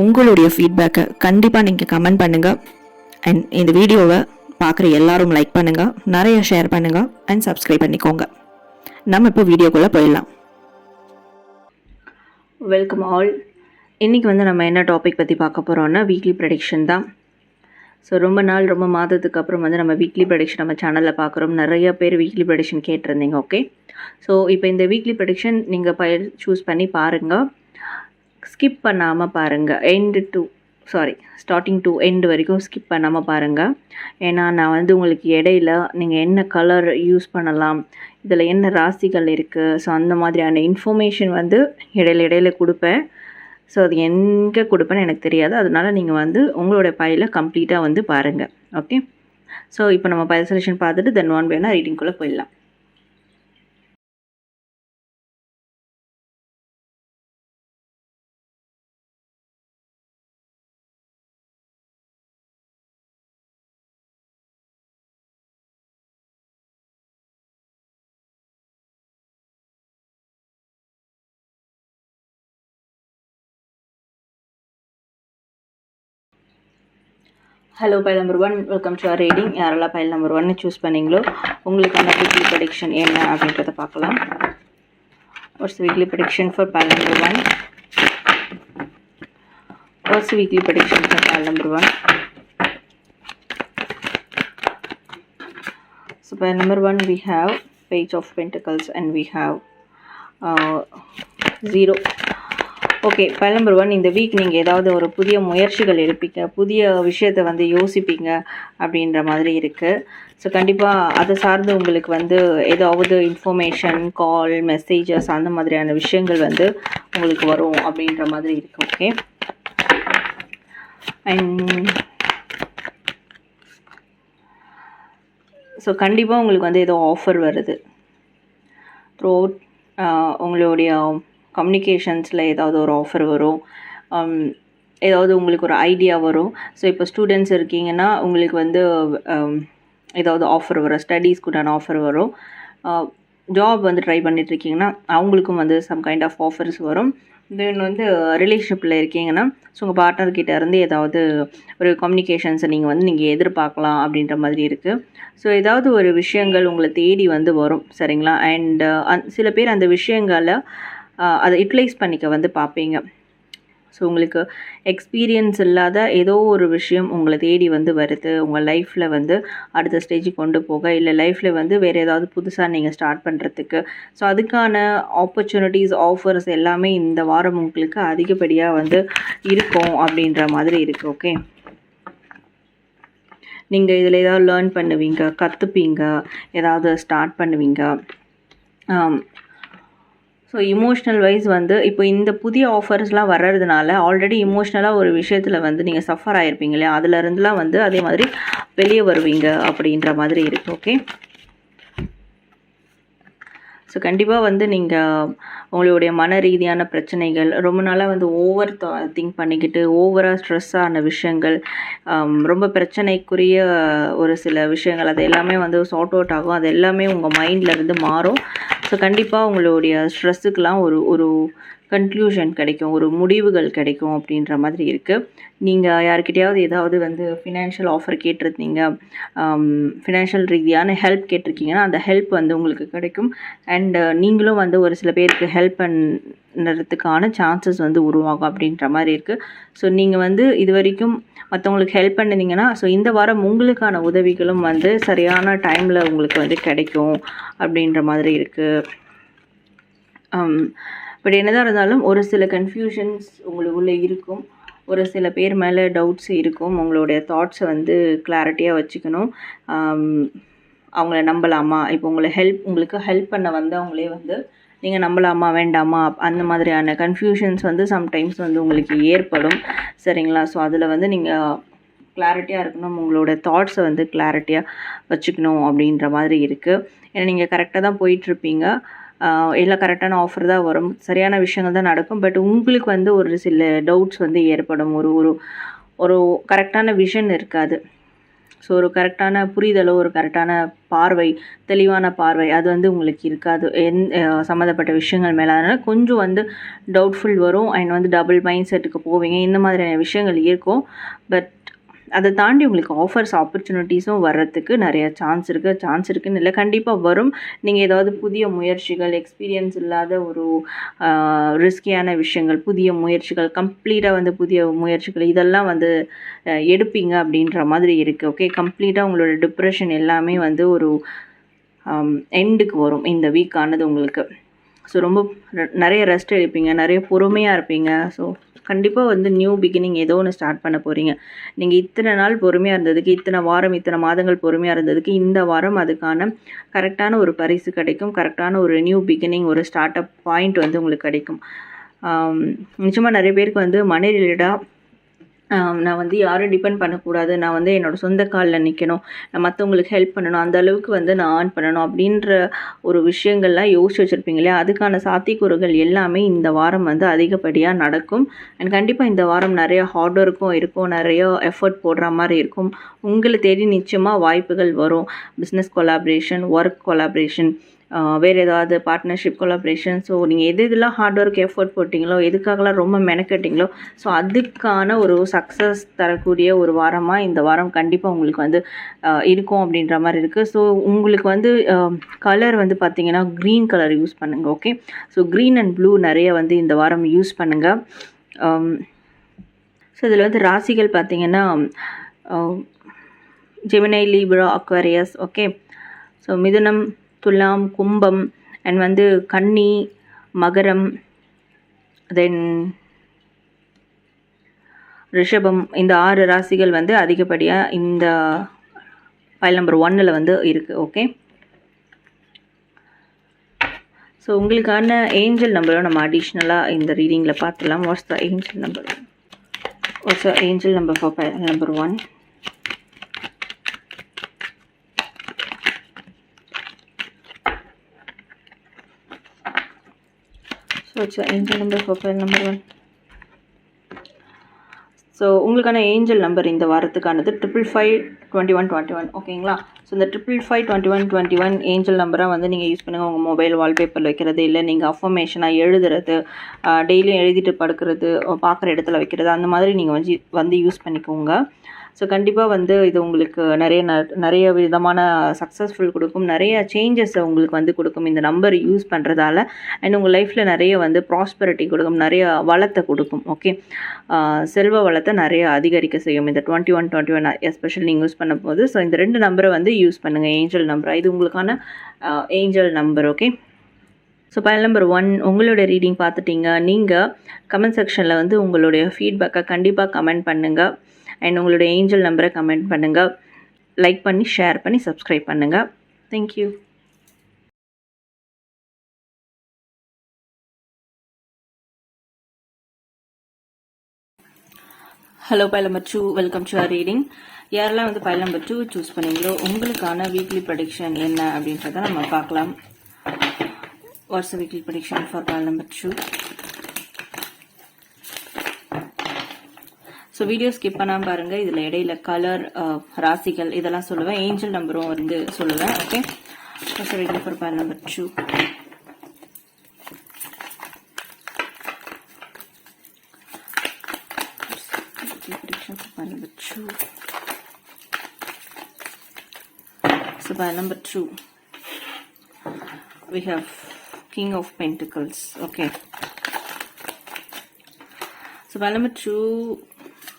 உங்களுடைய ஃபீட்பேக்கை கண்டிப்பாக நீங்கள் கமெண்ட் பண்ணுங்கள் அண்ட் இந்த வீடியோவை பார்க்குற எல்லாரும் லைக் பண்ணுங்கள் நிறைய ஷேர் பண்ணுங்கள் அண்ட் சப்ஸ்கிரைப் பண்ணிக்கோங்க. நம்ம இப்போ வீடியோக்குள்ளே போயிடலாம். வெல்கம் ஆல் இன்றைக்கி வந்து நம்ம என்ன டாபிக் பற்றி பார்க்க போகிறோம்னா வீக்லி ப்ரெடிக்ஷன் தான். ஸோ ரொம்ப நாள் ரொம்ப மாதத்துக்கு அப்புறம் வந்து நம்ம வீக்லி ப்ரெடிக்ஷன் நம்ம சேனலில் பார்க்குறோம். நிறைய பேர் வீக்லி ப்ரடிக்ஷன் கேட்டிருந்தீங்க ஓகே ஸோ இப்போ இந்த வீக்லி ப்ரெடிக்ஷன் நீங்கள் பயிர் சூஸ் பண்ணி பாருங்கள் ஸ்கிப் பண்ணாமல் பாருங்கள் end to sorry starting to end வரைக்கும் ஸ்கிப் பண்ணாமல் பாருங்கள் ஏன்னா நான் வந்து உங்களுக்கு இடையில நீங்கள் என்ன கலர் யூஸ் பண்ணலாம் இதில் என்ன ராசிகள் இருக்குது ஸோ அந்த மாதிரியான இன்ஃபர்மேஷன் வந்து இடையில இடையில கொடுப்பேன். ஸோ அது எங்கே கொடுப்பேன்னு எனக்கு தெரியாது. அதனால நீங்கள் வந்து உங்களோட பையில் கம்ப்ளீட்டாக வந்து பாருங்கள் ஓகே ஸோ இப்போ நம்ம பைல் செலெக்ஷன் பார்த்துட்டு தென் ஒன் வேணால் ரீடிங்குள்ளே போயிடலாம். Hello pile number one welcome to our reading யாரெல்லாம் பைல் நம்பர் ஒன்னு சூஸ் பண்ணீங்களோ உங்களுக்கான வீக்லி ப்ரடிக்ஷன் என்ன அப்படின்றத பார்க்கலாம். Ours weekly prediction for pile number one what's weekly prediction for pile number one so pile number one we have page of pentacles and we have zero okay file number one இந்த week நீங்கள் ஏதாவது ஒரு புதிய முயற்சிகள் எடுப்பீங்க புதிய விஷயத்தை வந்து யோசிப்பீங்க அப்படின்ற மாதிரி இருக்குது ஸோ கண்டிப்பாக அதை சார்ந்து உங்களுக்கு வந்து ஏதாவது இன்ஃபர்மேஷன் கால் மெசேஜஸ் அந்த மாதிரியான விஷயங்கள் வந்து உங்களுக்கு வரும் அப்படின்ற மாதிரி இருக்குது ஓகே அண்ட் ஸோ கண்டிப்பாக உங்களுக்கு வந்து ஏதோ ஆஃபர் வருது. த்ரூ uh, உங்களுடைய கம்யூனிகேஷன்ஸில் ஏதாவது ஒரு ஆஃபர் வரும். ஏதாவது உங்களுக்கு ஒரு ஐடியா வரும். ஸோ இப்போ ஸ்டூடெண்ட்ஸ் இருக்கீங்கன்னா உங்களுக்கு வந்து ஏதாவது ஆஃபர் வரும். ஸ்டடீஸ்க்குண்டான ஆஃபர் வரும். ஜாப் வந்து ட்ரை பண்ணிட்டுருக்கீங்கன்னா அவங்களுக்கும் வந்து சம் கைண்ட் ஆஃப் ஆஃபர்ஸ் வரும். தென் வந்து ரிலேஷன்ஷிப்பில் இருக்கீங்கன்னா ஸோ உங்கள் பார்ட்னர்கிட்ட இருந்து ஏதாவது ஒரு கம்யூனிகேஷன்ஸை நீங்கள் வந்து நீங்கள் எதிர்பார்க்கலாம் அப்படின்ற மாதிரி இருக்குது ஸோ ஏதாவது ஒரு விஷயங்கள் உங்களை தேடி வந்து வரும். சரிங்களா? அண்ட் சில பேர் அந்த விஷயங்களை அதை யூட்டிலைஸ் பண்ணிக்க வந்து பார்ப்பீங்க. ஸோ உங்களுக்கு எக்ஸ்பீரியன்ஸ் இல்லாத ஏதோ ஒரு விஷயம் உங்களை தேடி வந்து வருது. உங்கள் லைஃப்பில் வந்து அடுத்த ஸ்டேஜுக்கு கொண்டு போக இல்லை லைஃப்பில் வந்து வேறு ஏதாவது புதுசாக நீங்கள் ஸ்டார்ட் பண்ணுறதுக்கு ஸோ அதுக்கான ஆப்பர்ச்சுனிட்டிஸ் ஆஃபர்ஸ் எல்லாமே இந்த வாரம் உங்களுக்கு அதிகப்படியாக வந்து இருக்கும் அப்படின்ற மாதிரி இருக்குது ஓகே நீங்கள் இதில் ஏதாவது லேர்ன் பண்ணுவீங்க கற்றுப்பீங்க ஏதாவது ஸ்டார்ட் பண்ணுவீங்க. ஸோ இமோஷ்னல் வைஸ் வந்து இப்போ இந்த புதிய ஆஃபர்ஸ்லாம் வர்றதுனால ஆல்ரெடி இமோஷ்னலாக ஒரு விஷயத்தில் வந்து நீங்கள் சஃபர் ஆகிருப்பீங்க இல்லையா? அதுலேருந்துலாம் வந்து அதே மாதிரி வெளியே வருவீங்க அப்படின்ற மாதிரி இருக்குது ஓகே ஸோ கண்டிப்பாக வந்து நீங்கள் உங்களுடைய மன ரீதியான பிரச்சனைகள் ரொம்ப நாளாக வந்து ஓவர் திங்க் பண்ணிக்கிட்டு ஓவராக ஸ்ட்ரெஸ்ஸான விஷயங்கள் um, ரொம்ப பிரச்சனைக்குரிய ஒரு சில விஷயங்கள் அது எல்லாமே வந்து சார்ட் அவுட் ஆகும். அது எல்லாமே உங்கள் மைண்டில் இருந்து மாறும். ஸோ கண்டிப்பாக உங்களுடைய ஸ்ட்ரெஸ்ஸுக்கெலாம் ஒரு ஒரு கன்க்ளூஷன் கிடைக்கும் ஒரு முடிவுகள் கிடைக்கும் அப்படின்ற மாதிரி இருக்குது நீங்கள் யாருக்கிட்டையாவது ஏதாவது வந்து ஃபினான்ஷியல் ஆஃபர் கேட்டிருந்தீங்க ஃபினான்ஷியல் ரீதியான ஹெல்ப் கேட்டிருக்கீங்கன்னா அந்த ஹெல்ப் வந்து உங்களுக்கு கிடைக்கும். அண்டு நீங்களும் வந்து ஒரு சில பேருக்கு ஹெல்ப் பண்ணுறதுக்கான சான்சஸ் வந்து உருவாகும் அப்படின்ற மாதிரி இருக்குது ஸோ நீங்கள் வந்து இது வரைக்கும் மற்றவங்களுக்கு ஹெல்ப் பண்ணினீங்கன்னா ஸோ இந்த வாரம் உங்களுக்கான உதவிகளும் வந்து சரியான டைமில் உங்களுக்கு வந்து கிடைக்கும் அப்படின்ற மாதிரி இருக்குது பட் um, என்னதான் இருந்தாலும் ஒரு சில கன்ஃபியூஷன்ஸ் உங்களுக்குள்ளே இருக்கும். ஒரு சில பேர் மேலே டவுட்ஸ் இருக்கும். உங்களுடைய தாட்ஸை வந்து கிளாரிட்டியாக வச்சுக்கணும். Um, அவங்கள நம்பலாமா? இப்போ உங்களை ஹெல்ப் உங்களுக்கு ஹெல்ப் பண்ண வந்தவங்களே வந்து நீங்கள் நம்பலாமா வேண்டாமா? அந்த மாதிரியான கன்ஃபியூஷன்ஸ் வந்து சம்டைம்ஸ் வந்து உங்களுக்கு ஏற்படும். சரிங்களா? ஸோ அதில் வந்து நீங்கள் கிளாரிட்டியாக இருக்கணும். உங்களோட தாட்ஸை வந்து கிளாரிட்டியாக வச்சுக்கணும் அப்படின்ற மாதிரி இருக்குது ஏன்னா நீங்கள் கரெக்டாக தான் போயிட்டுருப்பீங்க. எல்லாம் கரெக்டான ஆஃபர் தான் வரும். சரியான விஷயங்கள் தான் நடக்கும். பட் உங்களுக்கு வந்து ஒரு சில டவுட்ஸ் வந்து ஏற்படும். ஒரு ஒரு ஒரு கரெக்டான விஷன் இருக்காது. ஸோ ஒரு கரெக்டான புரிதலோ ஒரு கரெக்டான பார்வை தெளிவான பார்வை அது வந்து உங்களுக்கு இருக்காது. எந் சம்மந்தப்பட்ட விஷயங்கள் மேலே. அதனால் கொஞ்சம் வந்து டவுட்ஃபுல் வரும். அண்ட் வந்து டபுள் மைண்ட் செட்டுக்கு போவீங்க. இந்த மாதிரியான விஷயங்கள் இருக்கும். பட் அதை தாண்டி உங்களுக்கு ஆஃபர்ஸ் ஆப்பர்ச்சுனிட்டிஸும் வர்றதுக்கு நிறைய சான்ஸ் இருக்குது சான்ஸ் இருக்குன்னு இல்லை கண்டிப்பாக வரும். நீங்கள் ஏதாவது புதிய முயற்சிகள் எக்ஸ்பீரியன்ஸ் இல்லாத ஒரு ரிஸ்கியான விஷயங்கள் புதிய முயற்சிகள் கம்ப்ளீட்டாக வந்து புதிய முயற்சிகள் இதெல்லாம் வந்து எடுப்பீங்க அப்படின்ற மாதிரி இருக்குது ஓகே கம்ப்ளீட்டாக உங்களோட டிப்ரெஷன் எல்லாமே வந்து ஒரு எண்டுக்கு வரும் இந்த வீக் ஆனது உங்களுக்கு. ஸோ ரொம்ப நிறைய ரெஸ்ட் எடுப்பீங்க நிறைய பொறுமையாக இருப்பீங்க. ஸோ கண்டிப்பாக வந்து நியூ பிகினிங் ஏதோ ஒன்று ஸ்டார்ட் பண்ண போகிறீங்க நீங்கள் இத்தனை நாள் பொறுமையாக இருந்ததுக்கு இத்தனை வாரம் இத்தனை மாதங்கள் பொறுமையாக இருந்ததுக்கு இந்த வாரம் அதுக்கான கரெக்டான ஒரு பரிசு கிடைக்கும். கரெக்டான ஒரு நியூ பிகினிங் ஒரு ஸ்டார்ட் அப் பாயிண்ட் வந்து உங்களுக்கு கிடைக்கும். நிச்சயமாக நிறைய பேருக்கு வந்து மணி ரிலேட்டடாக நான் வந்து யாரும் டிபெண்ட் பண்ணக்கூடாது. நான் வந்து என்னோட சொந்த காலில் நிற்கணும் நான் மற்றவங்களுக்கு ஹெல்ப் பண்ணணும். அந்த அளவுக்கு வந்து நான் ஆன் பண்ணணும் அப்படின்ற ஒரு விஷயங்கள்லாம் யோசிச்சு வச்சுருப்பீங்களே அதுக்கான சாத்தியக்கூறுகள் எல்லாமே இந்த வாரம் வந்து அதிகப்படியாக நடக்கும். அண்ட் கண்டிப்பாக இந்த வாரம் நிறைய ஹார்ட் ஒர்க்கும் இருக்கும். நிறைய எஃபர்ட் போடுற மாதிரி இருக்கும். உங்களை தேடி நிச்சயமாக வாய்ப்புகள் வரும். பிஸ்னஸ் கொலாபரேஷன் ஒர்க் கொலாபரேஷன் வேறு ஏதாவது பார்ட்னர்ஷிப் கொலாபரேஷன் ஸோ நீங்கள் எது இதெல்லாம் ஹார்ட் ஒர்க் எஃபர்ட் போட்டிங்களோ எதுக்காகலாம் ரொம்ப மெனக்கட்டிங்களோ ஸோ அதுக்கான ஒரு சக்ஸஸ் தரக்கூடிய ஒரு வாரமாக இந்த வாரம் கண்டிப்பாக உங்களுக்கு வந்து இருக்கும் அப்படின்ற மாதிரி இருக்குது ஸோ உங்களுக்கு வந்து கலர் வந்து பார்த்தீங்கன்னா க்ரீன் கலர் யூஸ் பண்ணுங்கள் okay so green and blue நிறைய வந்து இந்த வாரம் யூஸ் பண்ணுங்கள் ஸோ இதில் வந்து ராசிகள் பார்த்தீங்கன்னா Gemini Libra Aquarius okay so மிதுனம் துலாம் கும்பம் அண்ட் வந்து கன்னி மகரம் தென் ரிஷபம் இந்த ஆறு ராசிகள் வந்து அதிகப்படியாக இந்த ஃபைல் நம்பர் ஒன்னில் வந்து இருக்குது ஓகே ஸோ உங்களுக்கான ஏஞ்சல் நம்பரும் நம்ம அடிஷ்னலாக இந்த ரீடிங்கில் பார்த்துலாம் what's the angel number what's the angel number for file number one So what's your angel number for file number one? So so உங்களுக்கான ஏஞ்சல் நம்பர் இந்த வாரத்துக்கானது. Triple five twenty one twenty one ஓகேங்களா so இந்த triple five twenty one twenty one angel நம்பராக வந்து நீங்கள் use பண்ணுங்கள் உங்கள் mobile வால்பேப்பரில் வைக்கிறது இல்லை. நீங்கள் அஃபர்மேஷனாக எழுதுறது டெய்லியும் எழுதிட்டு படுக்கிறது பார்க்குற இடத்துல வைக்கிறது அந்த மாதிரி நீங்கள் வந்து வந்து யூஸ் பண்ணிக்கோங்க. ஸோ கண்டிப்பாக வந்து இது உங்களுக்கு நிறைய ந- நிறைய விதமான சக்ஸஸ்ஃபுல் கொடுக்கும். நிறைய சேஞ்சஸை உங்களுக்கு வந்து கொடுக்கும். இந்த நம்பர் யூஸ் பண்ணுறதால அண்ட் உங்கள் லைஃப்பில் நிறைய வந்து ப்ராஸ்பரிட்டி கொடுக்கும். நிறைய வளத்தை கொடுக்கும். ஓகே செல்வ வளத்தை நிறைய அதிகரிக்க செய்யும். இந்த twenty one twenty one special நீங்கள் யூஸ் பண்ணும்போது. ஸோ இந்த ரெண்டு நம்பரை வந்து யூஸ் பண்ணுங்கள் ஏஞ்சல் நம்பர் இது உங்களுக்கான angel number okay so pile number one உங்களுடைய ரீடிங் பார்த்துட்டிங்க. நீங்கள் கமெண்ட் செக்ஷனில் வந்து உங்களுடைய ஃபீட்பேக்கை கண்டிப்பாக கமெண்ட் பண்ணுங்கள் அண்ட் உங்களுடைய ஏஞ்சல் நம்பரை கமெண்ட் பண்ணுங்கள் லைக் பண்ணி ஷேர் பண்ணி சப்ஸ்கிரைப் பண்ணுங்கள் thank you hello pile number two welcome to our reading யாரெல்லாம் வந்து பைல் நம்பர் டூ சூஸ் பண்ணீங்களோ உங்களுக்கான வீக்லி ப்ரடிக்ஷன் என்ன அப்படின்றத நம்ம பார்க்கலாம். What's weekly prediction for pile number two so video skip பண்ணாமல் பாருங்கள் இதில் இடையில கலர் uh, ராசிகள் இதெல்லாம் சொல்லுவேன் ஏஞ்சல் நம்பரும் வந்து சொல்லுவேன் okay first number for number two prediction for pile number two. So pile number two, we have King of Pentacles. Okay. So pile number two,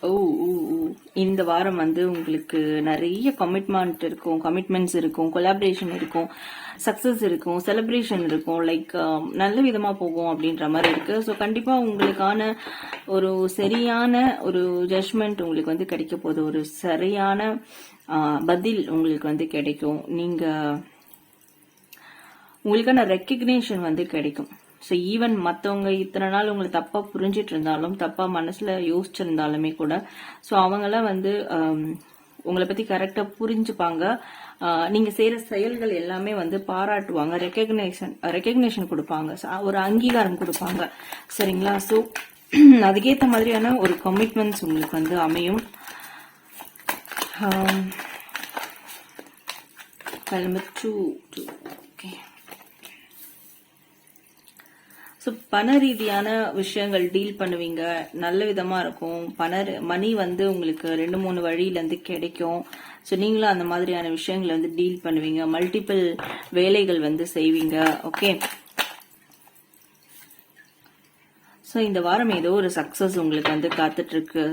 ஓ ஓ, ஓ. இந்த வாரம் வந்து உங்களுக்கு நிறைய கமிட்மெண்ட் இருக்கும் கமிட்மெண்ட்ஸ் இருக்கும் கொலாபரேஷன் இருக்கும் சக்ஸஸ் இருக்கும் செலிப்ரேஷன் இருக்கும். லைக் um, நல்ல விதமாக போகும் அப்படின்ற மாதிரி இருக்கு. ஸோ கண்டிப்பாக உங்களுக்கான ஒரு சரியான ஒரு ஜட்மெண்ட் உங்களுக்கு வந்து கிடைக்க போகுது. ஒரு சரியான பதில் உங்களுக்கு வந்து கிடைக்கும். நீங்கள் உங்களுக்கான ரெக்கக்னேஷன் வந்து கிடைக்கும். ஸோ ஈவன் மற்றவங்க இத்தனை நாள் உங்களை தப்பாக புரிஞ்சிட்டு இருந்தாலும் தப்பாக மனசில் யோசிச்சிருந்தாலுமே கூட ஸோ அவங்களாம் வந்து um, உங்களை பற்றி கரெக்டாக புரிஞ்சுப்பாங்க. நீங்கள் செய்கிற செயல்கள் எல்லாமே வந்து பாராட்டுவாங்க ரெக்கக்னேஷன் ரெக்கக்னேஷன் கொடுப்பாங்க ஒரு அங்கீகாரம் கொடுப்பாங்க. சரிங்களா? ஸோ அதுக்கேற்ற மாதிரியான ஒரு கமிட்மெண்ட்ஸ் உங்களுக்கு வந்து அமையும். Um, ஆம், கிளம்பு டூ டூ ஓகே ஸோ பண ரீதியான விஷயங்கள் டீல் பண்ணுவீங்க. நல்ல விதமா இருக்கும். பண மணி வந்து உங்களுக்கு ரெண்டு மூணு வழியில இருந்து கிடைக்கும். ஸோ நீங்களும் அந்த மாதிரியான விஷயங்களை வந்து டீல் பண்ணுவீங்க. மல்டிபிள் வேலைகள் வந்து செய்வீங்க. ஓகே ஸோ இந்த வாரம் ஏதோ ஒரு சக்ஸஸ் உங்களுக்கு வந்து காத்துட்டு இருக்கு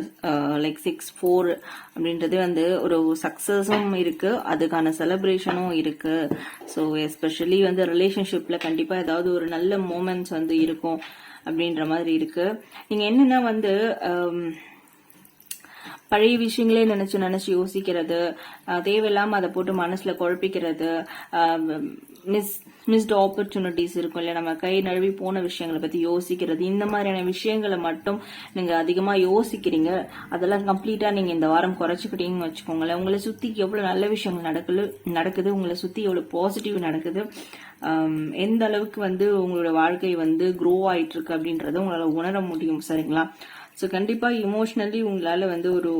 லைக் uh, சிக்ஸ் ஃபோர் அப்படின்றது வந்து ஒரு சக்ஸஸும் இருக்கு. அதுக்கான செலப்ரேஷனும் இருக்கு. ஸோ எஸ்பெஷலி வந்து ரிலேஷன்ஷிப்ல கண்டிப்பா ஏதாவது ஒரு நல்ல மூமெண்ட்ஸ் வந்து இருக்கும் அப்படின்ற மாதிரி இருக்கு. நீங்க என்னன்னா வந்து um, பழைய விஷயங்களே நினைச்சு நினைச்சு யோசிக்கிறது. தேவையில்லாமல் தேவையில்லாம அதை போட்டு மனசுல குழப்பிக்கிறது. மிஸ் மிஸ்டு ஆப்பர்ச்சுனிட்டிஸ் இருக்கும் இல்லை நம்ம கை நழுவி போன விஷயங்களை பத்தி யோசிக்கிறது. இந்த மாதிரியான விஷயங்களை மட்டும் நீங்க அதிகமா யோசிக்கிறீங்க. அதெல்லாம் கம்ப்ளீட்டா நீங்க இந்த வாரம் குறைச்சிக்கிட்டீங்கன்னு வச்சுக்கோங்களேன். உங்களை சுத்தி எவ்வளவு நல்ல விஷயங்கள் நடக்குது நடக்குது. உங்களை சுத்தி எவ்வளவு பாசிட்டிவ் நடக்குது. எந்த அளவுக்கு வந்து உங்களோட வாழ்க்கை வந்து க்ரோ ஆயிட்டு இருக்கு அப்படின்றத உங்களால உணர முடியும் சரிங்களா? ஸோ கண்டிப்பாக இமோஷ்னலி உங்களால் வந்து ஒரு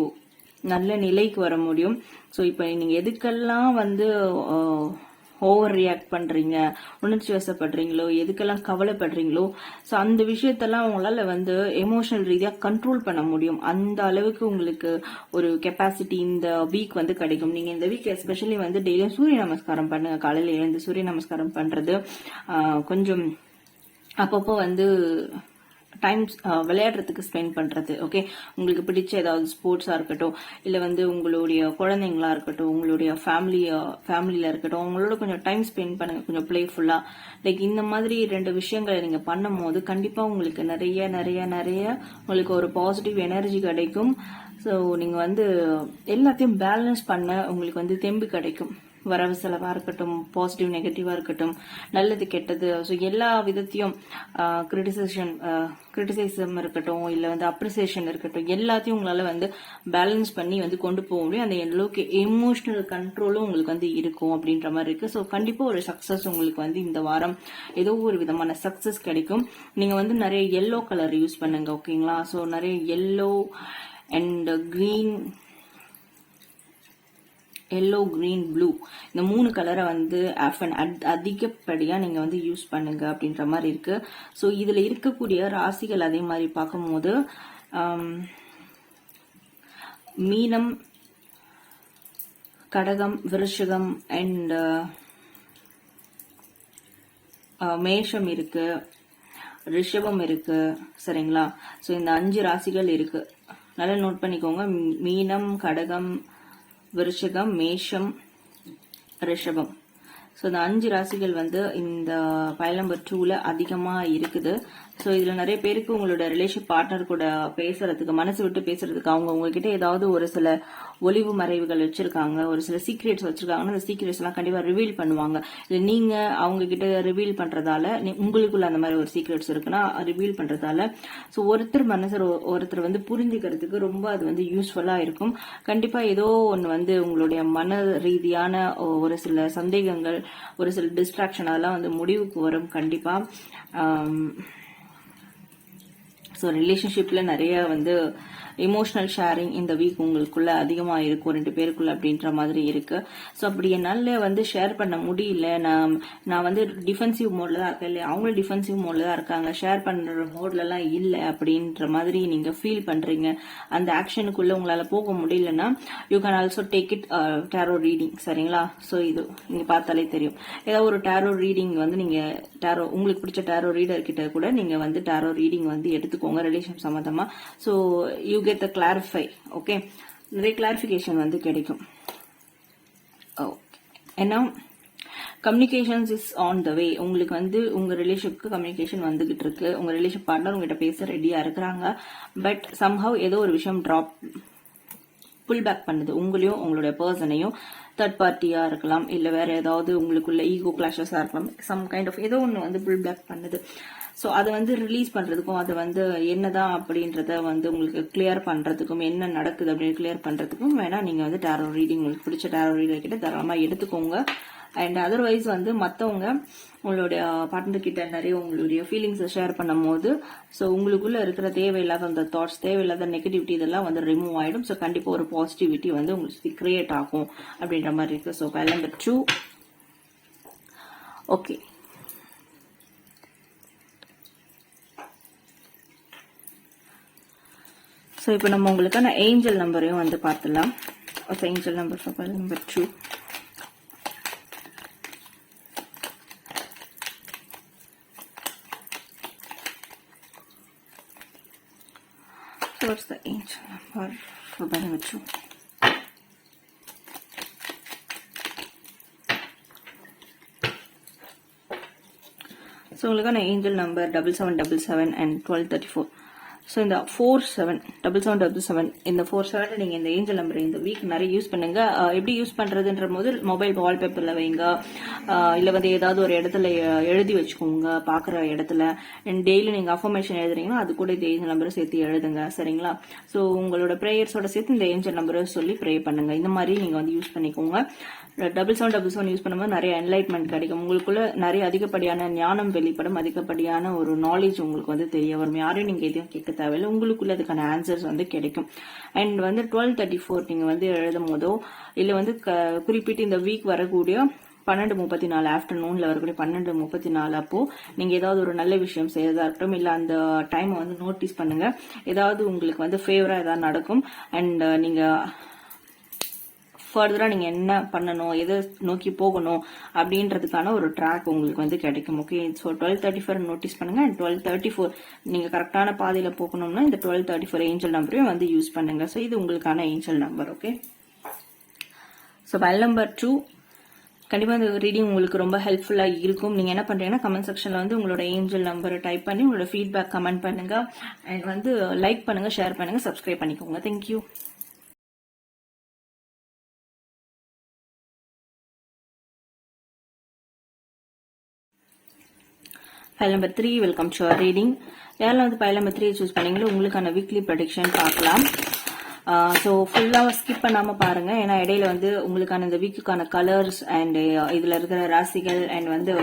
நல்ல நிலைக்கு வர முடியும். ஸோ இப்போ நீங்கள் எதுக்கெல்லாம் வந்து ஓவர் ரியாக்ட் பண்ணுறீங்க உணர்ச்சி வசப்படுறீங்களோ எதுக்கெல்லாம் கவலைப்படுறீங்களோ ஸோ அந்த விஷயத்தெல்லாம் உங்களால் வந்து எமோஷனல் ரீதியாக கண்ட்ரோல் பண்ண முடியும். அந்த அளவுக்கு உங்களுக்கு ஒரு கெப்பாசிட்டி இந்த வீக் வந்து கிடைக்கும். நீங்கள் இந்த வீக் எஸ்பெஷலி வந்து டெய்லியும் சூரிய நமஸ்காரம் பண்ணுங்கள் காலையில் எழுந்து சூரிய நமஸ்காரம் பண்ணுறது கொஞ்சம் அப்பப்போ வந்து டைம் uh, விளையாடுறதுக்கு ஸ்பெண்ட் பண்ணுறது ஓகே உங்களுக்கு பிடிச்ச ஏதாவது ஸ்போர்ட்ஸாக இருக்கட்டும் இல்லை வந்து உங்களுடைய குழந்தைங்களா இருக்கட்டும் உங்களுடைய ஃபேமிலி uh, ஃபேமிலியில் இருக்கட்டும் அவங்களோட கொஞ்சம் டைம் ஸ்பெண்ட் பண்ணுங்கள் கொஞ்சம் பிளேஃபுல்லாக லைக் இந்த மாதிரி ரெண்டு விஷயங்களை நீங்கள் பண்ணும்போது கண்டிப்பாக உங்களுக்கு நிறைய நிறைய நிறைய உங்களுக்கு ஒரு பாசிட்டிவ் எனர்ஜி கிடைக்கும். ஸோ நீங்கள் வந்து எல்லாத்தையும் பேலன்ஸ் பண்ண உங்களுக்கு வந்து தெம்பு கிடைக்கும். வரவு செலவாக இருக்கட்டும் பாசிட்டிவ் நெகட்டிவாக இருக்கட்டும் நல்லது கெட்டது. ஸோ எல்லா விதத்தையும் கிரிட்டிசேஷன் கிரிட்டிசைசம் இருக்கட்டும் இல்லை வந்து அப்ரிசியேஷன் இருக்கட்டும் எல்லாத்தையும் உங்களால் வந்து பேலன்ஸ் பண்ணி வந்து கொண்டு போக முடியும். அந்த அளவுக்கு எமோஷ்னல் கண்ட்ரோலும் உங்களுக்கு வந்து இருக்கும் அப்படின்ற மாதிரி இருக்குது ஸோ கண்டிப்பாக ஒரு சக்ஸஸ் உங்களுக்கு வந்து இந்த வாரம் ஏதோ ஒரு விதமான சக்ஸஸ் கிடைக்கும். நீங்கள் வந்து நிறைய எல்லோ கலர் யூஸ் பண்ணுங்க ஓகேங்களா ஸோ நிறைய yellow and green yellow green blue இந்த மூணு கலரை வந்து ஆஃபன் அதிகப்படியாக நீங்கள் வந்து யூஸ் பண்ணுங்க அப்படின்ற மாதிரி இருக்குது ஸோ இதில் இருக்கக்கூடிய ராசிகள் அதே மாதிரி பார்க்கும்போது um, மீனம் கடகம் விருஷகம் அண்ட் uh, uh, மேஷம் இருக்கு ரிஷபம் இருக்கு சரிங்களா? ஸோ இந்த அஞ்சு ராசிகள் இருக்கு. நல்லா நோட் பண்ணிக்கோங்க. மீனம் கடகம் விருஷகம் மேஷம் ரிஷபம். ஸோ இந்த அஞ்சு ராசிகள் வந்து இந்த பைல் நம்பர் டூவில் அதிகமாக இருக்குது. ஸோ இதில் நிறைய பேருக்கு உங்களோட ரிலேஷன் பார்ட்னர் கூட பேசுறதுக்கு மனசு விட்டு பேசுறதுக்கு அவங்க உங்ககிட்ட ஏதாவது ஒரு சில ஒளிவு மறைவுகள் வச்சிருக்காங்க ஒரு சில சீக்ரெட்ஸ் வச்சிருக்காங்கன்னா அந்த சீக்ரெட்ஸ் எல்லாம் கண்டிப்பாக ரிவீல் பண்ணுவாங்க. இல்லை நீங்க அவங்க கிட்ட ரிவீல் பண்றதால நீ- உங்களுக்குள்ள அந்த மாதிரி ஒரு சீக்ரெட்ஸ் இருக்குன்னா ரிவீல் பண்றதால ஸோ ஒருத்தர் மனசு ஒருத்தர் வந்து புரிஞ்சுக்கிறதுக்கு ரொம்ப அது வந்து யூஸ்ஃபுல்லா இருக்கும். கண்டிப்பா ஏதோ ஒன்று வந்து உங்களுடைய மன ரீதியான ஒரு சில சந்தேகங்கள் ஒரு சில டிஸ்ட்ராக்ஷன் அதெல்லாம் வந்து முடிவுக்கு வரும் கண்டிப்பா. ஸோ ரிலேஷன்ஷிப்பில் நிறைய வந்து இமோஷனல் ஷேரிங் இந்த வீக் உங்களுக்குள்ள அதிகமாக இருக்கும். ரெண்டு பேருக்குள்ள அப்படின்ற மாதிரி இருக்கு. ஸோ அப்படி என்னால் வந்து ஷேர் பண்ண முடியல. நான் நான் வந்து டிஃபென்சிவ் மோட்ல தான் இருக்கேன் இல்லை அவங்களும் டிஃபென்சிவ் மோட்ல தான் இருக்காங்க. ஷேர் பண்ணுற மோட்லலாம் இல்லை அப்படின்ற மாதிரி நீங்கள் ஃபீல் பண்ணுறீங்க அந்த ஆக்ஷனுக்குள்ள உங்களால் போக முடியலன்னா you can also take it tarot reading சரிங்களா? ஸோ இது நீங்கள் பார்த்தாலே தெரியும். ஏதாவது ஒரு டேரோ ரீடிங் வந்து நீங்கள் டேரோ உங்களுக்கு பிடிச்ச டேரோ ரீடர் கிட்ட கூட நீங்கள் வந்து டேரோ ரீடிங் வந்து எடுத்துக்கோங்க. ரிலேஷன் சம்மந்தமாக so you get the clarify okay நிறைய கிளாரிஃபிகேஷன் வந்து கிடைக்கும். ஓகே ஏன்னா communications is on the way உங்களுக்கு வந்து உங்கள் ரிலேஷனுக்கு கம்யூனிகேஷன் வந்துகிட்டு இருக்கு. உங்கள் ரிலேஷன் பார்ட்னர் உங்ககிட்ட பேச ரெடியாக இருக்கிறாங்க. பட் சம்ஹவ் ஏதோ ஒரு விஷயம் ட்ராப் புல் பேக் பண்ணுது. உங்களையும் உங்களுடைய பர்சனையும் தேர்ட் பார்ட்டியாக இருக்கலாம் இல்லை வேறு ஏதாவது உங்களுக்குள்ள ஈகோ கிளாஷஸாக இருக்கலாம் சம் கைண்ட் ஆஃப் ஏதோ ஒன்று வந்து புல் பேக் பண்ணுது. ஸோ அதை வந்து ரிலீஸ் பண்ணுறதுக்கும் அதை வந்து என்னதான் அப்படின்றத வந்து உங்களுக்கு கிளியர் பண்ணுறதுக்கும் என்ன நடக்குது அப்படின்னு கிளியர் பண்ணுறதுக்கும் வேணால் நீங்கள் வந்து டேரோ ரீடிங் உங்களுக்கு பிடிச்ச டேரோ ரீடர் கிட்ட தாராளமாக எடுத்துக்கோங்க. அண்ட் அதர்வைஸ் வந்து மற்றவங்க உங்களுடைய பார்ட்னர் கிட்ட நிறைய உங்களுடைய ஃபீலிங்ஸை ஷேர் பண்ணும் போது ஸோ உங்களுக்குள்ளே இருக்கிற தேவையில்லாத அந்த தாட்ஸ் தேவையில்லாத நெகட்டிவிட்டி இதெல்லாம் வந்து ரிமூவ் ஆகிடும் ஸோ கண்டிப்பாக ஒரு பாசிட்டிவிட்டி வந்து உங்களுக்கு கிரியேட் ஆகும் அப்படின்ற மாதிரி இருக்குது so pile number two okay so இப்போ நம்ம உங்களுக்கான ஏஞ்சல் நம்பரையும் வந்து பார்த்துலாம் angel number number two towards the inch for trigonometry. So we're gonna angel number double seven double seven and twelve thirty four. So இந்த four seven double seven double seven இந்த four seven நீங்கள் இந்த angel number இந்த week நிறைய use பண்ணுங்க. எப்படி use பண்ணுறதுன்ற போது mobile வால்பேப்பரில் வைங்க இல்லை வந்து ஏதாவது ஒரு இடத்துல எழுதி வச்சுக்கோங்க பார்க்குற இடத்துல. அண்ட் டெய்லி நீங்கள் அஃபர்மேஷன் எழுதுறீங்கன்னா அது கூட இந்த ஏஞ்சல் நம்பரை சேர்த்து எழுதுங்க. சரிங்களா? ஸோ உங்களோட ப்ரேயர்ஸோட சேர்த்து இந்த ஏஞ்சல் நம்பரை சொல்லி ப்ரே பண்ணுங்க. இந்த மாதிரி நீங்கள் வந்து யூஸ் பண்ணிக்கோங்க. Double seven double seven use பண்ணும்போது நிறைய என்லைட்மெண்ட் கிடைக்கும். உங்களுக்குள்ள நிறைய அதிகப்படியான ஞானம் வெளிப்படும். அதிகப்படியான ஒரு நாலேஜ் உங்களுக்கு வந்து தெரிய வரும். யாரையும் நீங்கள் எதையும் கேட்க தேவையில்லை. உங்களுக்குள்ள அதுக்கான ஆன்சர்ஸ் வந்து கிடைக்கும். அண்ட் வந்து டுவெல் தேர்ட்டி ஃபோர் நீங்கள் வந்து எழுதும் போதோ இல்லை வந்து க- குறிப்பிட்டு இந்த வீக் வரக்கூடிய பன்னெண்டு முப்பத்தி நாலு ஆஃப்டர்நூனில் வரக்கூடிய பன்னெண்டு முப்பத்தி நாலு அப்போ நீங்கள் ஏதாவது ஒரு நல்ல விஷயம் செய்யறதா இருக்கட்டும் இல்லை அந்த டைமை வந்து நோட்டீஸ் பண்ணுங்கள் ஏதாவது உங்களுக்கு வந்து ஃபேவராக ஏதாவது நடக்கும். அண்ட் நீங்கள் ஃபர்தராக நீங்கள் என்ன பண்ணணும் எதை நோக்கி போகணும் அப்படின்றதுக்கான ஒரு ட்ராக் உங்களுக்கு வந்து கிடைக்கும் okay so twelve thirty four notice பண்ணுங்க. அண்ட் டுவெல் தேர்ட்டி ஃபோர் நீங்கள் கரெக்டான பாதையில் போகணும்னா இந்த டுவெல் தேர்ட்டி ஃபோர் ஏஞ்சல் நம்பரையும் வந்து யூஸ் பண்ணுங்கள் ஸோ இது உங்களுக்கான angel number okay so pile number two கண்டிப்பாக இந்த ரீடிங் உங்களுக்கு ரொம்ப ஹெல்ப்ஃபுல்லாக இருக்கும். நீங்கள் என்ன பண்ணுறீங்கன்னா கமெண்ட் செக்ஷனில் வந்து உங்களோட ஏஞ்சல் நம்பரை டைப் பண்ணி உங்களோட ஃபீட்பேக் கமெண்ட் பண்ணுங்க. அண்ட் வந்து லைக் பண்ணுங்கள் ஷேர் பண்ணுங்கள் சப்ஸ்கிரைப் பண்ணிக்கோங்க. Thank you file number three welcome to our reading யாரெல்லாம் வந்து ஃபைல் நம்பர் த்ரீ சூஸ் பண்ணீங்களோ? உங்களுக்கான வீக்லி ப்ரடிக்ஷன் பார்க்கலாம். ஸோ ஃபுல்லாக ஸ்கிப் பண்ணாமல் பாருங்கள் ஏன்னா இடையில வந்து உங்களுக்கான இந்த வீக்குக்கான கலர்ஸ் அண்ட் இதில் இருக்கிற ராசிகள் அண்ட் வந்து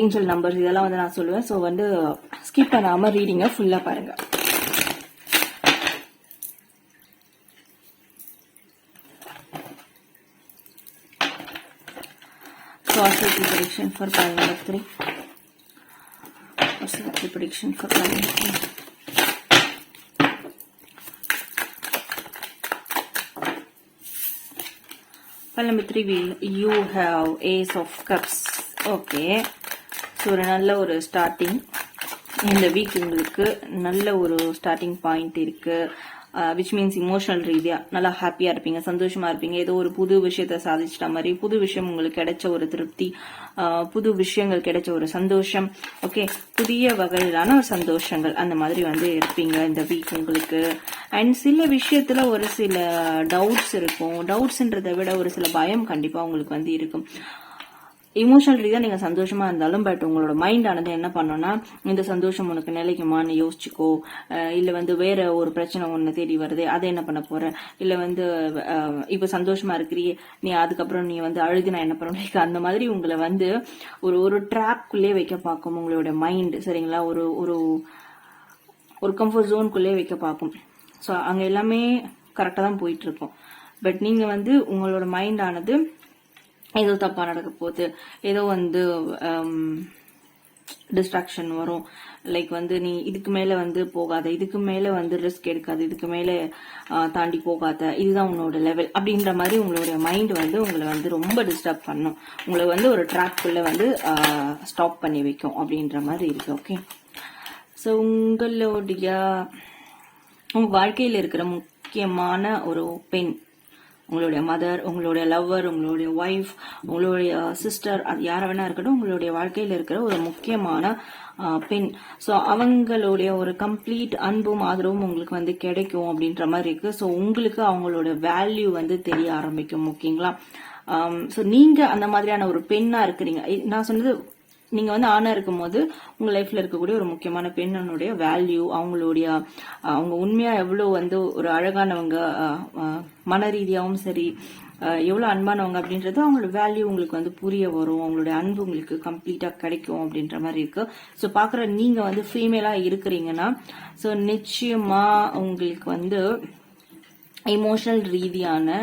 ஏஞ்சல் நம்பர்ஸ் இதெல்லாம் வந்து நான் சொல்லுவேன். ஸோ வந்து ஸ்கிப் பண்ணாமல் ரீடிங்கை ஃபுல்லாக பாருங்கள் ஸோ ஆசை prediction for three prediction for pile number three? Pile number three, will you have Ace of Cups. Okay so ஒரு நல்ல ஒரு ஸ்டார்டிங் இந்த வீக் உங்களுக்கு நல்ல ஒரு ஸ்டார்டிங் பாயிண்ட் இருக்கு விச் மீன்ஸ் இமோஷனல் ரீதியாக நல்லா ஹாப்பியாக இருப்பீங்க சந்தோஷமாக இருப்பீங்க. ஏதோ ஒரு புது விஷயத்த சாதிச்சிட்ட மாதிரி புது விஷயம் உங்களுக்கு கிடைச்ச ஒரு திருப்தி uh, புது விஷயங்கள் கிடைச்ச ஒரு சந்தோஷம் ஓகே புதிய வகையிலான ஒரு சந்தோஷங்கள் அந்த மாதிரி வந்து இருப்பீங்க இந்த வீக் உங்களுக்கு. அண்ட் சில விஷயத்தில் ஒரு சில டவுட்ஸ் இருக்கும். டவுட்ஸ்ன்றதை விட ஒரு சில பயம் கண்டிப்பாக உங்களுக்கு வந்து இருக்கும். இமோஷனல் ரீதியாக நீங்கள் சந்தோஷமா இருந்தாலும் பட் உங்களோட மைண்ட் ஆனது என்ன பண்ணோம்னா இந்த சந்தோஷம் உனக்கு நிலைக்குமான்னு யோசிச்சுக்கோ. இல்லை வந்து வேற ஒரு பிரச்சனை ஒன்று தேடி வருது அதை என்ன பண்ண போற? இல்லை வந்து இப்போ சந்தோஷமாக சந்தோஷமா இருக்கிறியே நீ அதுக்கப்புறம் நீ வந்து அழுது நான் என்ன பண்ணுவேன் அந்த மாதிரி உங்களை வந்து ஒரு ஒரு ட்ராப்குள்ளே வைக்க பார்க்கும் உங்களோட மைண்ட் சரிங்களா? ஒரு ஒரு ஒரு கம்ஃபர்ட் ஜோனுக்குள்ளே வைக்க பார்க்கும். ஸோ அங்கே எல்லாமே கரெக்டாக தான் போயிட்டுருக்கும் பட் நீங்கள் வந்து உங்களோட மைண்ட் ஆனது ஏதோ தப்பாக நடக்க போகுது. ஏதோ வந்து டிஸ்ட்ராக்ஷன் வரும். லைக் வந்து நீ இதுக்கு மேலே வந்து போகாத இதுக்கு மேலே வந்து ரிஸ்க் எடுக்காது இதுக்கு மேலே தாண்டி போகாத. இதுதான் உங்களோட லெவல் அப்படின்ற மாதிரி உங்களுடைய மைண்ட் வந்து உங்களை வந்து ரொம்ப டிஸ்டர்ப் பண்ணும். உங்களை வந்து ஒரு ட்ராக்குள்ளே வந்து ஸ்டாப் பண்ணி வைக்கும் அப்படின்ற மாதிரி இருக்கு ஓகே ஸோ உங்களுடைய உங்கள் வாழ்க்கையில் இருக்கிற முக்கியமான ஒரு பெண் உங்களுடைய மதர் உங்களுடைய லவ்வர் உங்களுடைய ஒய்ஃப் உங்களுடைய uh, சிஸ்டர் அது யாரை வேணா இருக்கட்டும் உங்களுடைய வாழ்க்கையில் இருக்கிற ஒரு முக்கியமான uh, பெண். ஸோ அவங்களுடைய ஒரு கம்ப்ளீட் அன்பும் ஆதரவும் உங்களுக்கு வந்து கிடைக்கும் அப்படின்ற மாதிரி இருக்கு. ஸோ உங்களுக்கு அவங்களோட வேல்யூ வந்து தெரிய ஆரம்பிக்கும் ஓகேங்களா ஸோ um, நீங்க அந்த மாதிரியான ஒரு பெண்ணா இருக்கிறீங்க. நான் சொன்னது நீங்கள் வந்து ஆணா இருக்கும்போது உங்கள் லைஃப்பில் இருக்கக்கூடிய ஒரு முக்கியமான பெண்ணனுடைய வேல்யூ அவங்களுடைய அவங்க உண்மையாக எவ்வளோ வந்து ஒரு அழகானவங்க மன ரீதியாகவும் சரி எவ்வளோ அன்பானவங்க அப்படின்றது அவங்களோட வேல்யூ உங்களுக்கு வந்து புரிய வரும். அவங்களுடைய அன்பு உங்களுக்கு கம்ப்ளீட்டாக கிடைக்கும் அப்படின்ற மாதிரி இருக்கு. ஸோ பார்க்குற நீங்கள் வந்து ஃபீமேலாக இருக்கிறீங்கன்னா ஸோ நிச்சயமாக உங்களுக்கு வந்து எமோஷனல் ரீதியான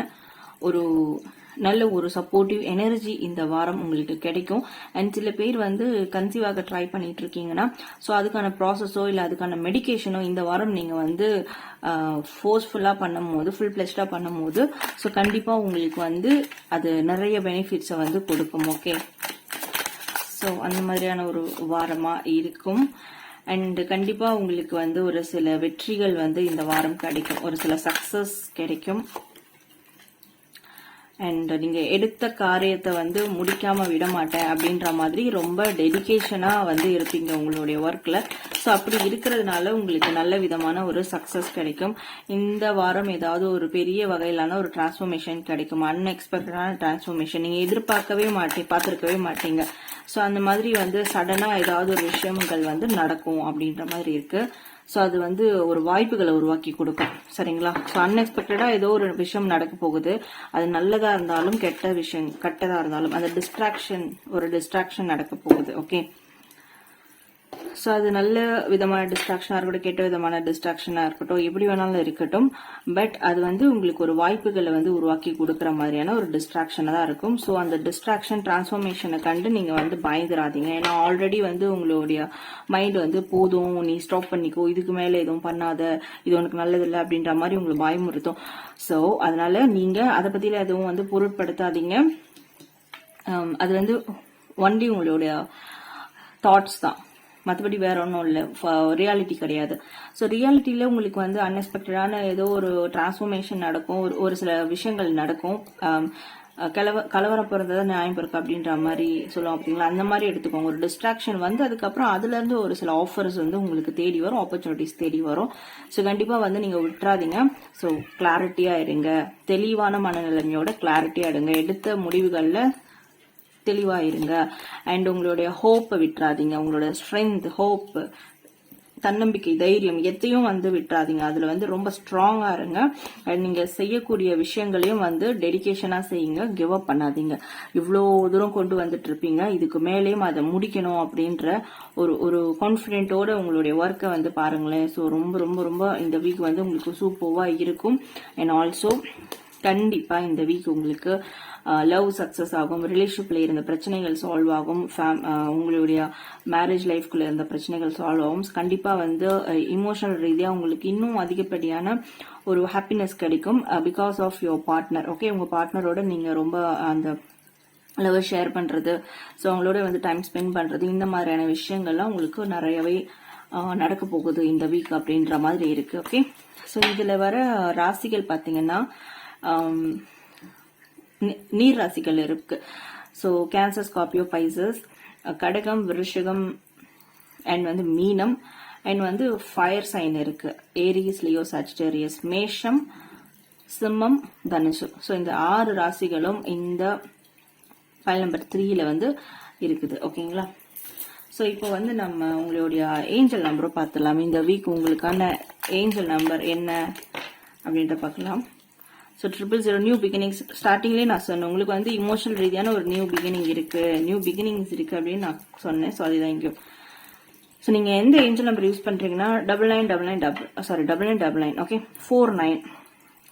ஒரு நல்ல ஒரு சப்போர்ட்டிவ் எனர்ஜி இந்த வாரம் உங்களுக்கு கிடைக்கும். அண்ட் சில பேர் வந்து கன்சீவ் ஆக ட்ரை பண்ணிட்டு இருக்கீங்கன்னா ஸோ அதுக்கான ப்ராசஸோ இல்லை அதுக்கான மெடிகேஷனோ இந்த வாரம் நீங்கள் வந்து ஃபோர்ஸ்ஃபுல்லாக பண்ணும்போது ஃபுல் பிளஸ்டாக பண்ணும்போது ஸோ கண்டிப்பாக உங்களுக்கு வந்து அது நிறைய பெனிஃபிட்ஸை வந்து கொடுக்கும் ஓகே ஸோ அந்த மாதிரியான ஒரு வாரமாக இருக்கும். அண்ட் கண்டிப்பாக உங்களுக்கு வந்து ஒரு சில வெற்றிகள் வந்து இந்த வாரம் கிடைக்கும். ஒரு சில சக்ஸஸ் கிடைக்கும். அண்ட் நீங்கள் எடுத்த காரியத்தை வந்து முடிக்காமல் விட மாட்டேன் அப்படின்ற மாதிரி ரொம்ப டெடிக்கேஷனாக வந்து இருப்பீங்க உங்களுடைய ஒர்க்கில் ஸோ அப்படி இருக்கிறதுனால உங்களுக்கு நல்ல விதமான ஒரு சக்சஸ் கிடைக்கும். இந்த வாரம் ஏதாவது ஒரு பெரிய வகையிலான ஒரு டிரான்ஸ்ஃபர்மேஷன் கிடைக்கும். அன்எக்ஸ்பெக்டடான டிரான்ஸ்ஃபர்மேஷன் நீங்கள் எதிர்பார்க்கவே மாட்டீங்க பார்த்துருக்கவே மாட்டீங்க. ஸோ அந்த மாதிரி வந்து சடனாக ஏதாவது ஒரு விஷயங்கள் வந்து நடக்கும் அப்படின்ற மாதிரி இருக்குது ஸோ அது வந்து ஒரு வாய்ப்புகளை உருவாக்கி கொடுக்கும். சரிங்களா? ஸோ அன்எக்ஸ்பெக்டடாக ஏதோ ஒரு விஷயம் நடக்க போகுது. அது நல்லதா இருந்தாலும் கெட்ட விஷயம் கெட்டதா இருந்தாலும் அந்த டிஸ்ட்ராக்ஷன் ஒரு டிஸ்ட்ராக்ஷன் நடக்க போகுது. ஓகே ஸோ அது நல்ல விதமான டிஸ்ட்ராக்ஷனாக இருக்கட்டும் கெட்ட விதமான டிஸ்ட்ராக்ஷனாக இருக்கட்டும் எப்படி வேணாலும் இருக்கட்டும். பட் அது வந்து உங்களுக்கு ஒரு வாய்ப்புகளை வந்து உருவாக்கி கொடுக்குற மாதிரியான ஒரு டிஸ்ட்ராக்ஷனாக தான் இருக்கும். ஸோ அந்த டிஸ்ட்ராக்ஷன் டிரான்ஸ்ஃபர்மேஷனை கண்டு நீங்கள் வந்து பயந்துராதீங்க. ஏன்னா ஆல்ரெடி வந்து உங்களுடைய மைண்ட் வந்து போதும் நீ ஸ்டாப் பண்ணிக்கோ இதுக்கு மேலே எதுவும் பண்ணாத இது உனக்கு நல்லதில்லை அப்படின்ற மாதிரி உங்களுக்கு பயமுறுத்தும். ஸோ அதனால நீங்கள் அதை பற்றியில் எதுவும் வந்து பொருட்படுத்தாதீங்க. Um, அது வந்து ஒன்லி உங்களுடைய தாட்ஸ் தான். மற்றபடி வேற ஒன்றும் இல்லை. ரியாலிட்டி கிடையாது. ஸோ ரியாலிட்டியில் உங்களுக்கு வந்து அன்எக்ஸ்பெக்டடான ஏதோ ஒரு டிரான்ஸ்ஃபர்மேஷன் நடக்கும். ஒரு ஒரு சில விஷயங்கள் நடக்கும். கலவ கலவரம் பிறந்ததா நியாயம் பிறக்கு அப்படின்ற மாதிரி சொல்லுவோம் அப்படிங்களா அந்த மாதிரி எடுத்துக்கோங்க. ஒரு டிஸ்ட்ராக்ஷன் வந்து அதுக்கப்புறம் அதுலேருந்து ஒரு சில ஆஃபர்ஸ் வந்து உங்களுக்கு தேடி வரும். ஆப்பர்ச்சுனிட்டிஸ் தேடி வரும். ஸோ கண்டிப்பாக வந்து நீங்கள் விட்டுறாதீங்க. ஸோ கிளாரிட்டியாக இருங்க. தெளிவான மனநிலைமையோட கிளாரிட்டியாக இருங்க. எடுத்த முடிவுகளில் தெளிவாக இருங்க அண்ட் உங்களுடைய ஹோப்பை விட்டுறாதீங்க. உங்களோட ஸ்ட்ரென்த் ஹோப் தன்னம்பிக்கை தைரியம் எத்தையும் வந்து விட்டுறாதீங்க. அதில் வந்து ரொம்ப ஸ்ட்ராங்காக இருங்க. அண்ட் நீங்கள் செய்யக்கூடிய விஷயங்களையும் வந்து டெடிக்கேஷனாக செய்யுங்க. கிவ் அப் பண்ணாதீங்க. இவ்வளோ தூரம் கொண்டு வந்துட்டு இருப்பீங்க இதுக்கு மேலேயும் அதை முடிக்கணும் அப்படின்ற ஒரு ஒரு கான்ஃபிடென்ட்டோட உங்களுடைய ஒர்க்கை வந்து பாருங்களேன். ஸோ ரொம்ப ரொம்ப ரொம்ப இந்த வீக் வந்து உங்களுக்கு சூப்பர்வாக இருக்கும். அண்ட் ஆல்சோ கண்டிப்பாக இந்த வீக் உங்களுக்கு லவ் சக்ஸஸ் ஆகும் ரிலேஷன்ஷிப்பில் இருந்த பிரச்சனைகள் சால்வ் ஆகும் உங்களுடைய மேரேஜ் லைஃப்குள்ளே இருந்த பிரச்சனைகள் சால்வ் ஆகும். கண்டிப்பாக வந்து இமோஷனல் ரீதியாக உங்களுக்கு இன்னும் அதிகப்படியான ஒரு ஹாப்பினஸ் கிடைக்கும் because of your partner okay உங்கள் பார்ட்னரோட நீங்கள் ரொம்ப அந்த லவ் ஷேர் பண்ணுறது ஸோ அவங்களோட வந்து டைம் ஸ்பெண்ட் பண்ணுறது இந்த மாதிரியான விஷயங்கள்லாம் உங்களுக்கு நிறையவே நடக்க போகுது இந்த வீக் அப்படின்ற மாதிரி இருக்கு. ஓகே ஸோ இதில் வர ராசிகள் பார்த்தீங்கன்னா நீர் ராசிகள் இருக்கு. ஸோ கேன்சர் ஸ்கார்பியோ பைசஸ் கடகம் விருஷகம் அண்ட் வந்து மீனம் அண்ட் வந்து ஃபயர் சைன் இருக்கு. ஏரிஸ் லியோ சாஜிடேரியஸ் மேஷம் சிம்மம் தனுசு. ஸோ இந்த ஆறு ராசிகளும் இந்த ஃபைல் நம்பர் த்ரீல வந்து இருக்குது. ஓகேங்களா ஸோ இப்போ வந்து நம்ம உங்களுடைய ஏஞ்சல் நம்பரும் பார்த்துடலாம் இந்த வீக் உங்களுக்கான ஏஞ்சல் நம்பர் என்ன? அப்படின்ற பார்க்கலாம் so triple zero new beginnings ஸ்டார்டிங்லேயே நான் சொன்னேன். உங்களுக்கு வந்து இமோஷனல் ரீதியான ஒரு நியூ பிகினிங் இருக்குது நியூ பிகினிங்ஸ் இருக்குது அப்படின்னு நான் சொன்னேன். ஸோ அதுதான் இங்கேயும் ஸோ நீங்கள் எந்த ஏஞ்சல் நம்பர் யூஸ் பண்ணுறீங்கன்னா double nine double nine double sorry double nine double nine okay four nine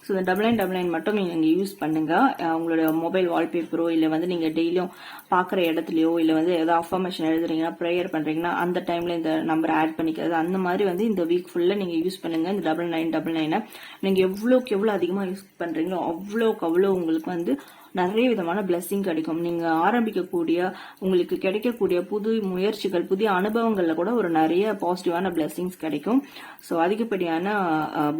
so இந்த டபுள் நைன் டபுள் நைன் மட்டும் நீங்கள் இங்கே யூஸ் பண்ணுங்கள் அஹ் உங்களோட மொபைல் வால்பேப்பரோ இல்லை வந்து நீங்கள் டெய்லியும் பார்க்குற இடத்துலையோ இல்லை வந்து ஏதாவது அஃபர்மேஷன் எழுதுறீங்கன்னா ப்ரேயர் பண்ணுறீங்கன்னா அந்த டைமில் இந்த நம்பர் ஆட் பண்ணிக்கிறது. அந்த மாதிரி வந்து இந்த வீக் ஃபுல்லாக நீங்கள் யூஸ் பண்ணுங்கள் இந்த டபுள் நைன் டபுள் நைனை நீங்கள் எவ்வளோக்கு எவ்வளோ அதிகமாக யூஸ் பண்ணுறீங்களோ அவ்வளோக்கு அவ்வளோ உங்களுக்கு வந்து நிறைய விதமான blessing கிடைக்கும். நீங்க ஆரம்பிக்கக்கூடிய உங்களுக்கு கிடைக்கக்கூடிய புது முயற்சிகள் புதிய அனுபவங்கள்ல கூட ஒரு நிறைய பாசிட்டிவான blessings கிடைக்கும். ஸோ அதிகப்படியான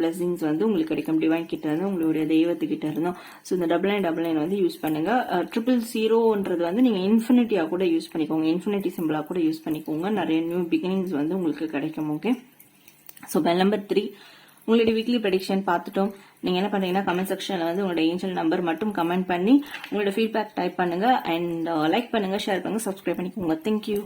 blessings வந்து உங்களுக்கு கிடைக்கும். டிவைன் கிட்ட இருந்து உங்களுடைய தெய்வத்துக்கிட்ட இருந்தும் ஸோ இந்த டபுள் நைன் டபுள் நைன் வந்து யூஸ் பண்ணுங்க. ட்ரிபிள் ஜீரோன்றது வந்து நீங்க இன்ஃபினிட்டியா கூட யூஸ் பண்ணிக்கோங்க. இன்ஃபினிட்டி சிம்பிளா கூட யூஸ் பண்ணிக்கோங்க. நிறைய நியூ பிகினிங்ஸ் வந்து உங்களுக்கு கிடைக்கும் okay so pile number three உங்களுடைய வீக்லி ப்ரெடிக்ஷன் பார்த்துட்டோம். நீங்கள் என்ன பண்ணுறீங்கன்னா கமெண்ட் செக்ஷனில் வந்து உங்களோட ஏஞ்சல் நம்பர் மட்டும் கமெண்ட் பண்ணி உங்களோட ஃபீட்பேக் டைப் பண்ணுங்கள் அண்ட் லைக் uh, பண்ணுங்கள் ஷேர் பண்ணுங்கள் சப்ஸ்கிரைப் பண்ணிக்கோங்க. Thank you